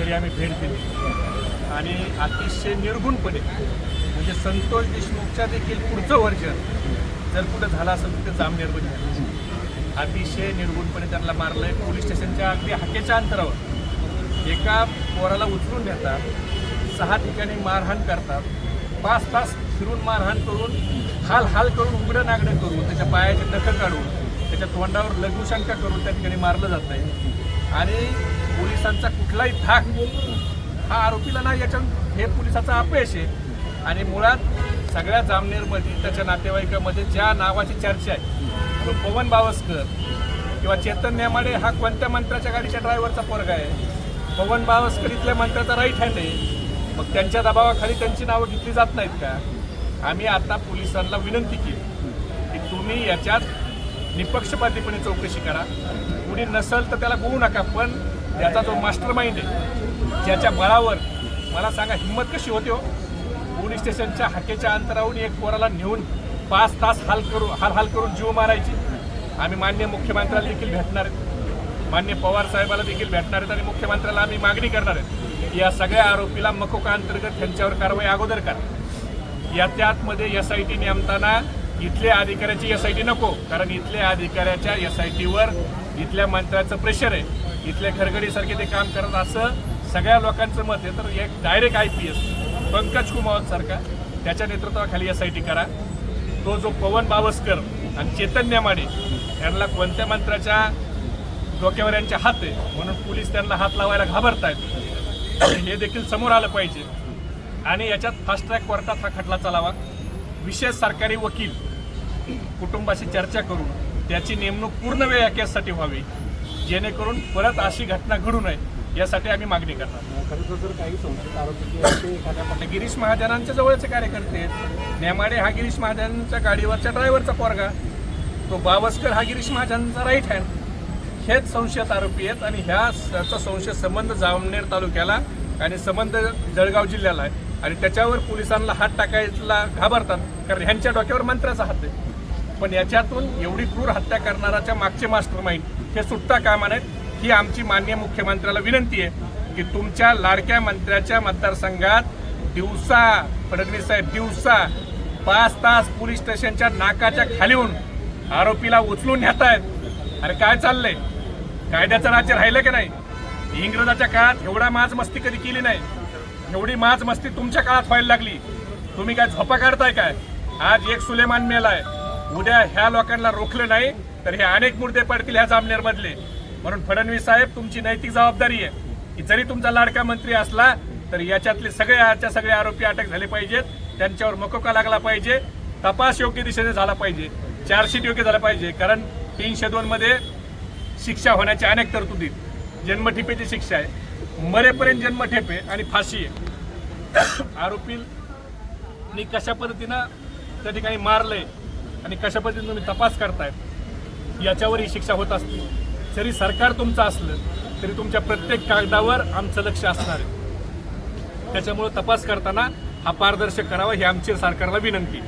घरी आम्ही भेट दिली. आणि अतिशय निर्गुणपणे म्हणजे संतोष देशमुखच्या देखील पुढचं वर्जन जर कुठं झालं असेल तर ते जामनेरमध्ये झालं. अतिशय निर्गुणपणे त्यांना मारलंय. पोलीस स्टेशनच्या अगदी हाकेच्या अंतरावर एका पोराला उचलून घेतात सहा ठिकाणी मारहाण करतात पाच तास फिरून मारहाण करून हाल हाल करून उघडं नागडं करून त्याच्या पायाचे नखं काढून त्याच्या तोंडावर लघुशंका करून त्या ठिकाणी मारलं जात आहे आणि पोलिसांचा कुठलाही धाक हा आरोपीला नाही याच्या हे पोलिसाचं अपयश आहे. आणि मुळात सगळ्या जामनेरमध्ये त्याच्या नातेवाईकामध्ये ज्या नावाची चर्चा आहे तो पवन बावस्कर किंवा चेतन नेमाडे हा कोणत्या मंत्र्याच्या गाडीच्या ड्रायव्हरचा पोरगा आहे? पवन बावस्कर इथल्या मंत्र्याचा राईट हँड आहे. मग त्यांच्या दबावाखाली त्यांची नावं घेतली जात नाहीत का? आम्ही आता पोलिसांना विनंती केली की तुम्ही याच्यात निपक्षपातीपणे चौकशी करा. कुणी नसल तर त्याला होऊ नका पण त्याचा जो मास्टर माइंड आहे ज्याच्या बळावर मला सांगा हिंमत कशी होते हो? पोलीस स्टेशनच्या हाकेच्या अंतरावरून एक पोराला नेऊन पाच तास हाल करू हाल हाल करून जीव मारायची. आम्ही मान्य मुख्यमंत्र्याला देखील भेटणार आहेत. मान्य पवार साहेबाला देखील भेटणार आहेत आणि मुख्यमंत्र्याला आम्ही मागणी करणार आहेत. या सगळ्या आरोपीला मकोका अंतर्गत त्यांच्यावर कारवाई अगोदर करा. या त्यातमध्ये एस आय टी नेमताना इथल्या अधिकाऱ्याची एस आय टी नको कारण इथल्या अधिकाऱ्याच्या एस आय टीवर इथल्या मंत्र्याचं प्रेशर आहे. इथल्या खरगडीसारखे ते काम करत असं सगळ्या लोकांचं मत आहे. तर एक direct I P S Pankaj Kumawat सारखा त्याच्या नेतृत्वाखाली एस आय टी करा. तो जो पवन बावस्कर आणि चेतन नेमाडे यांना कोणत्या मंत्र्याच्या डोक्यावर यांच्या हात आहे म्हणून पोलीस त्यांना हात लावायला घाबरतायत. हे देखील समोर आलं पाहिजे. आणि याच्यात फास्ट ट्रॅक कोर्टात हा खटला चालावा. विशेष सरकारी वकील कुटुंबाशी चर्चा करून त्याची नेमणूक पूर्ण वेळ या केससाठी व्हावी. जेणेकरून परत अशी घटना घडू नये यासाठी आम्ही मागणी करणार. खरं तर जर काही संशयित आरोपी जे आहेत ते एखाद्या आता गिरीश महाजनांच्या जवळचे कार्यकर्ते आहेत. नेमाडे हा गिरीश महाजनांच्या गाडीवरच्या ड्रायव्हरचा पोरगा. तो बावस्कर हा गिरीश महाजनांचा राईट हँड हेच संशयित आरोपी आहेत आणि ह्या याचा संशय संबंध जामनेर तालुक्याला आणि संबंध जळगाव जिल्ह्याला आहे. आणि त्याच्यावर पोलिसांना हात टाकायला घाबरतात कारण ह्यांच्या डोक्यावर मंत्र्याचा हात आहे. पण याच्यातून एवढी क्रूर हत्या करणाराच्या मागचे मास्टर माइंड हे सुटता कामा नाहीत ही आमची माननीय मुख्यमंत्र्याला विनंती आहे की तुमच्या लाडक्या मंत्र्याच्या मतदारसंघात दिवसा फडणवीस साहेब दिवसा पाच तास पोलीस स्टेशनच्या नाकाच्या खालीहून आरोपीला उचलून घेत आहेत अरे काय चाललंय? कायद्याचं राज्य राहिलं की नाही? इंग्रजाच्या काळात एवढा माज मस्ती कधी केली नाही. एवढी माज मस्ती तुमच्या काळात व्हायला लागली. तुम्ही काय झोपा काढताय काय? आज एक सुलेमान मेला आहे उद्या ह्या लोकांना रोखलं नाही तर हे अनेक मुद्दे पडतील ह्या जामनेरमधले. म्हणून फडणवीस साहेब तुमची नैतिक जबाबदारी आहे. की जरी तुमचा लाडका मंत्री असला तर याच्यातले सगळे आजच्या सगळे आरोपी अटक झाले पाहिजेत. त्यांच्यावर मकोका लागला पाहिजे. तपास योग्य दिशेने झाला पाहिजे. चार्जशीट योग्य झाला पाहिजे. कारण तीनशे दोनमध्ये शिक्षा होण्याच्या अनेक तरतुदी जन्मठेपेची शिक्षा आहे. मरेपर्यंत जन्मठेपे आणि फाशी आहे. आरोपी कशा पद्धतीनं त्या ठिकाणी मारलंय आणि कशा पद्धतीने तुम्ही तपास करतायत याच्यावर ही शिक्षा होत असते. जरी सरकार तुमचं असलं तरी तुमच्या प्रत्येक कागदावर आमचं लक्ष असणार आहे. त्याच्यामुळं तपास करताना हा पारदर्शक करावा ही आमची सरकारला विनंती.